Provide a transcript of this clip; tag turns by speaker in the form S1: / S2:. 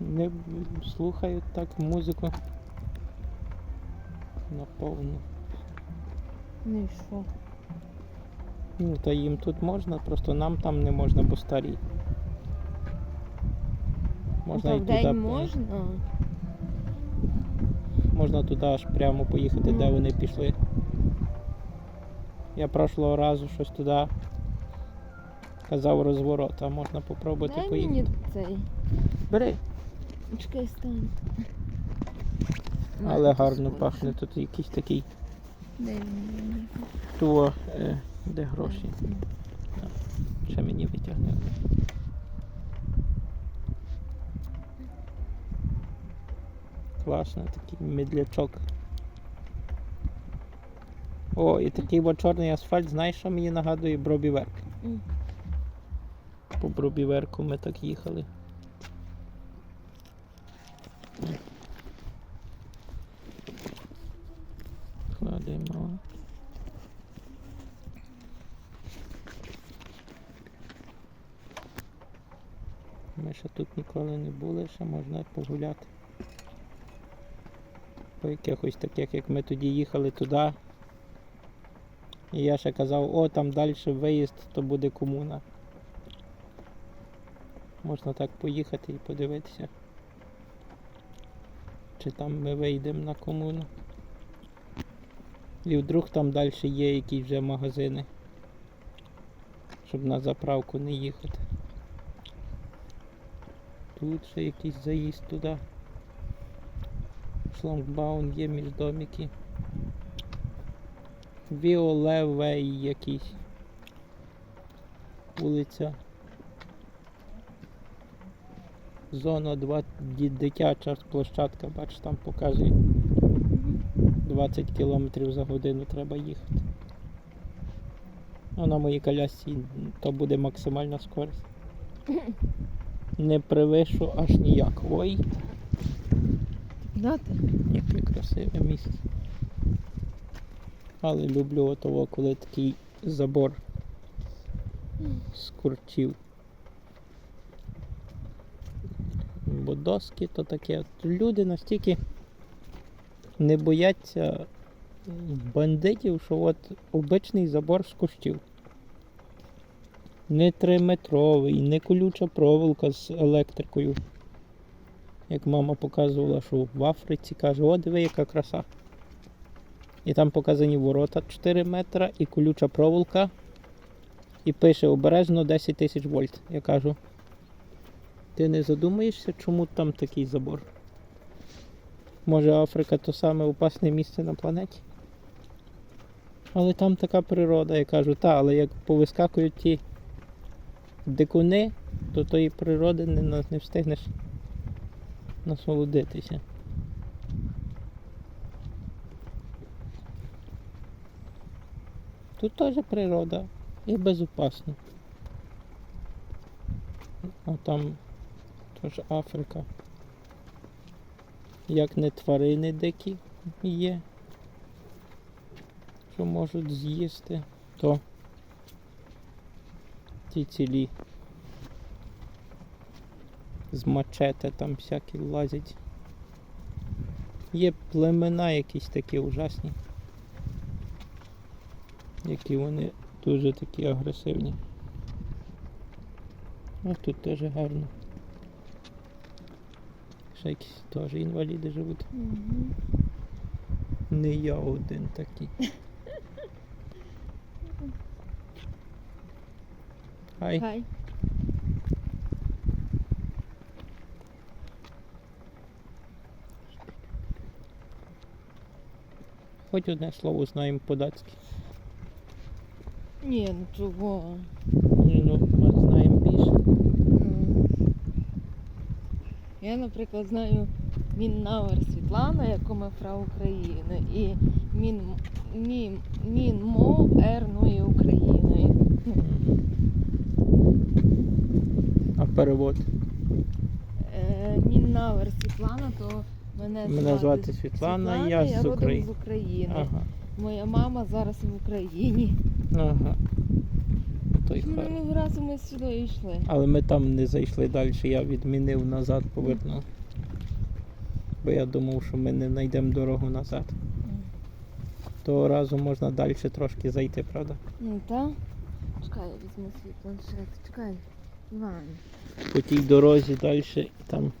S1: не слухають так музику. Наповну.
S2: Ну і що?
S1: Ну, та їм тут можна, просто нам там не можна, бо старі. Можна і туди,
S2: можна?
S1: можна туди аж прямо поїхати, де
S2: Ну.
S1: вони пішли. Я прошлого разу щось туди казав розворот, а можна попробувати
S2: Дай
S1: поїхати.
S2: мені цей.
S1: Бери.
S2: Чекай, стань.
S1: Але гарно пахне, тут якийсь такий
S2: мені.
S1: туо, е, де гроші. Ще мені витягне. Класно, такий медлячок. О, і такий от чорний асфальт, знаєш, що мені нагадує Бробіверк. По Бробіверку ми так їхали. Кладемо. Ми ще тут ніколи не були, ще можна погуляти. По якихось таких, як ми тоді їхали туди. І я ще казав, о, там далі виїзд, то буде комуна. Можна так поїхати і подивитися. Чи там ми вийдемо на комуну. І вдруг там далі є якісь вже магазини. Щоб на заправку не їхати. Тут ще якийсь заїзд туди. Шлагбаун є між домики. Віолевей якийсь. Вулиця. Зона 2 дитяча площадка, бач, там показує 20 км за годину треба їхати. Ну, на моїй колясці то буде максимальна скорість. Не превишу аж ніяк. Ой,
S2: Куди ти?
S1: яке красиве місце. Але люблю отого, коли такий забор з курчів. Бо доски то таке. Люди настільки не бояться бандитів, що от обичний забор з кущів. Не триметровий, не колюча проволока з електрикою. Як мама показувала, що в Африці каже, о, диви, яка краса. І там показані ворота 4 метра і колюча проволока. І пише обережно 10 тисяч вольт. Я кажу. Ти не задумаєшся, чому там такий забор? Може Африка то саме опасне місце на планеті? Але там така природа, я кажу, та, але як повискакують ті дикуни, то тої природи не, не встигнеш насолодитися. Тут теж природа і безопасно. А там теж Африка. Як не тварини дикі є, що можуть з'їсти, то ті цілі з мачете там всякі лазять. Є племена якісь такі ужасні, які вони дуже такі агресивні. А тут теж гарно. Ще якісь теж інваліди живуть.
S2: Мгм.
S1: Не я один такий. Хай.
S2: Хай.
S1: Хоч одне слово знаємо по-датськи.
S2: Ні, ну чого?
S1: Ні, ну, ми знаємо більше.
S2: Ну. Я, наприклад, знаю Міннауер Світлана, яка фрау України, і Мін, Мін, Мінмо Ерної України. Ну,
S1: А перевод.
S2: Е, Міннауер Світлана, то мене,
S1: Мене звати Світлана, я з
S2: родом
S1: України.
S2: з України.
S1: Ага.
S2: Моя мама зараз в Україні.
S1: Ага. То той хар.
S2: Минулого разу ми сюди йшли.
S1: Але ми там не зайшли далі, я відмінив назад, повернув. Бо я думав, що ми не знайдемо дорогу назад. Того разу можна далі трошки зайти, правда?
S2: Ну так. Чекай, я візьму свій планшет. Чекай, Іван.
S1: По тій дорозі далі, і там